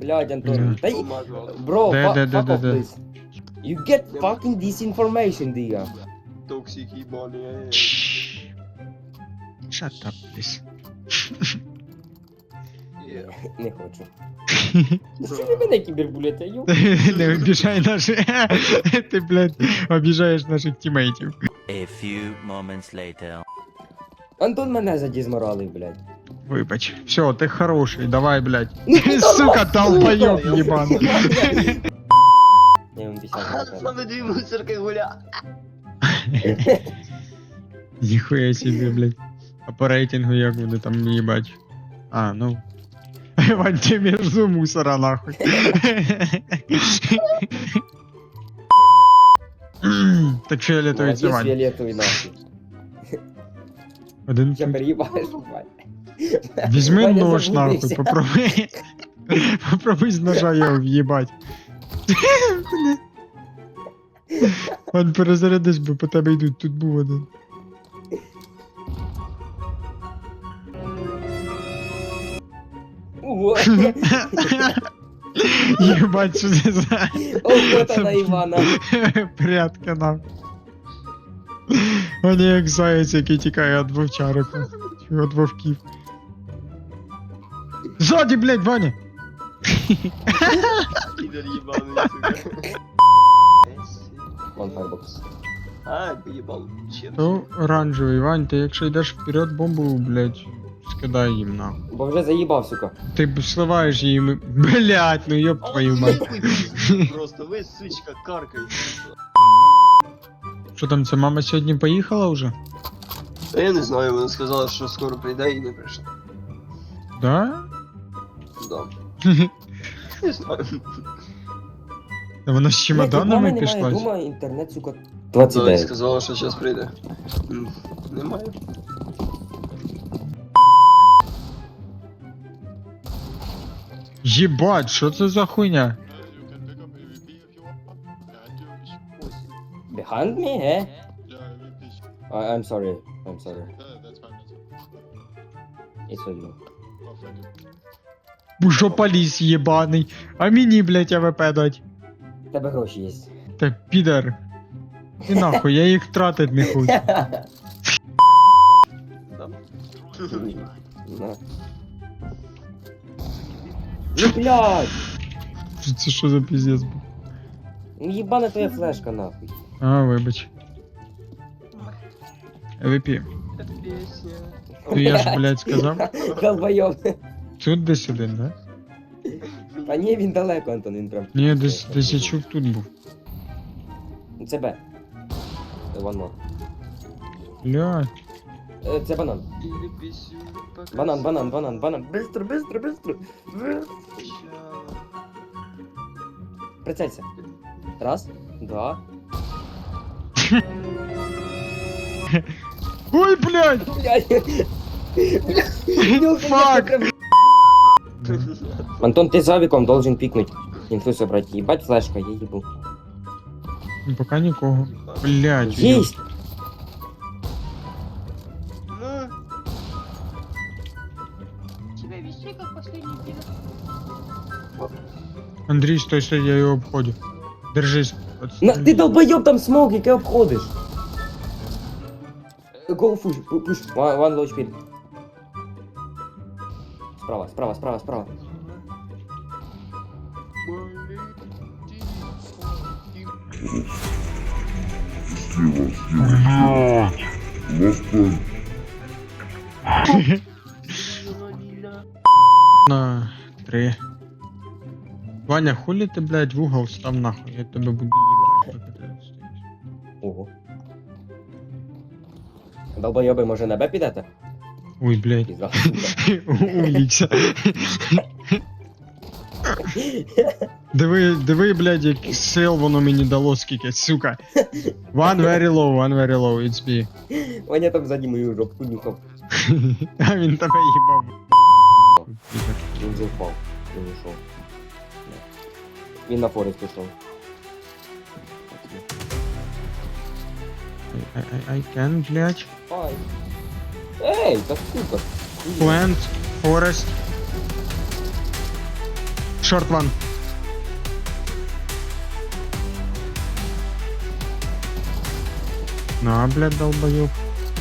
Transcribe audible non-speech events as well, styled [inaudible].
Блядь, Антон. Мгм. Та й... Помазував. Bro, Де, fuck, де, де, fuck де, off, де? please. You get fucking disinformation, Diga. Токсик їбаний. е. Shut up, please. Є. Не хочу. [laughs] Що ви мене кібербулете, ю? Не обіжай наших. [laughs] Ти, блядь, обіжаєш наших тімейтів. A few moments later. Антон мене задізморалив, блядь. Вибач. Все, ти хороший, давай, блядь. [laughs] Ну, ти Сука, долбоёб сука. єбаний. Я вам обіцяв. Ага, напевно. Саме дві мусорки гуля. Ніхуя [laughs] собі, блядь. А по рейтингу як вони там їбать? А, ну. [laughs] Вань, ти между мусора, нахуй. Так фіолетовий це Молодець, Вань. фіолетовий нахуй. Один Я тут. переїбаєш, Вань. Візьми нож, нахуй, попробуй. [laughs] Попробуй з ножа його в'їбать. [laughs] Вань, перезарядись, бо по тебе йдуть, тут був один. Ого. [laughs] Єбать, що це за Охота на Івана. прятка нам. Вони як заяць, який тікає від вовчарок. Від вовків. Ззаді, блядь, Ваня! Підер їбаний, сука. Вон файбокс. А, поїбал. Чен. То оранжевий, Вань, ти якщо йдеш вперед, бомбу, блядь, скидай їм нахуй. Бо вже заїбав, сука. Ти б сливаєш їм. Блядь, ну ёб А твою от мать. [laughs] нахуй пиздец Просто ви, сучка, каркаєте. Що там, це мама сьогодні поїхала вже? А я не знаю, вона сказала, що скоро прийде і не прийшла. Да? Да. Не знаю. Та Вона з чемоданами пішла. Дома інтернет, сука. Да, 29. сказала, що зараз прийде. М, Немає. Єбать, що це за хуйня? Behind me, eh? I, I'm sorry. I'm sorry. It's on you. Бушо поліс єбаний. А мені, блядь, АВП дать. В Тебе гроші є. Та підар. Ти нахуй, я їх тратить не хочу. Да. На. Ну, блядь! Що Це що за піздець був? Ну ебана твоя флешка, нахуй. А, вибач. АВП. Це пісня. То я ж, блядь, сказав. Долбойоб. Тут десь один, да? Та ні, він далеко, Антон, він прям. Ні, десь, десь я чув тут був. Це Б. Це One more. Блядь. Е, Це банан. Білі пісню показала. Банан, банан, банан, банан. Быстро, быстро, быстро. Прицелься. Раз, два. [laughs] Ой, блядь! Блядь. Фак! [laughs] Антон, ты за авиком должен пикнуть. Инфу собрать. Ебать флешка, я ебу. Ну, Пока нікого. Блядь. Есть! Тебя везли как последний пидор? Андрій, стой, стой, я його обходю. Держись. На, ты долбоеб там смог, яке обходиш. Go push, pu- push. One, one speed. Справа, справа, справа, справа. На три. Ваня, хули ти, блядь, в угол став нахуй, я тебе буду їбати, поки ти стоїш. Ого. Долбоеби, може на Б підете? Ой, блядь. Пізда. Улікся. Диви, диви, блядь, як сил воно мені дало скільки, сука. One very low, one very low, it's B. Ваня там ззаді мою жопку нюхав. [laughs] А він тебе їбав. Він вже впав. Він ушов. Він на форест пішов. I, I, I can, блядь. Ай. Ей, та сука. Plant, forest. Шорт ван. На, блядь, долбоёб.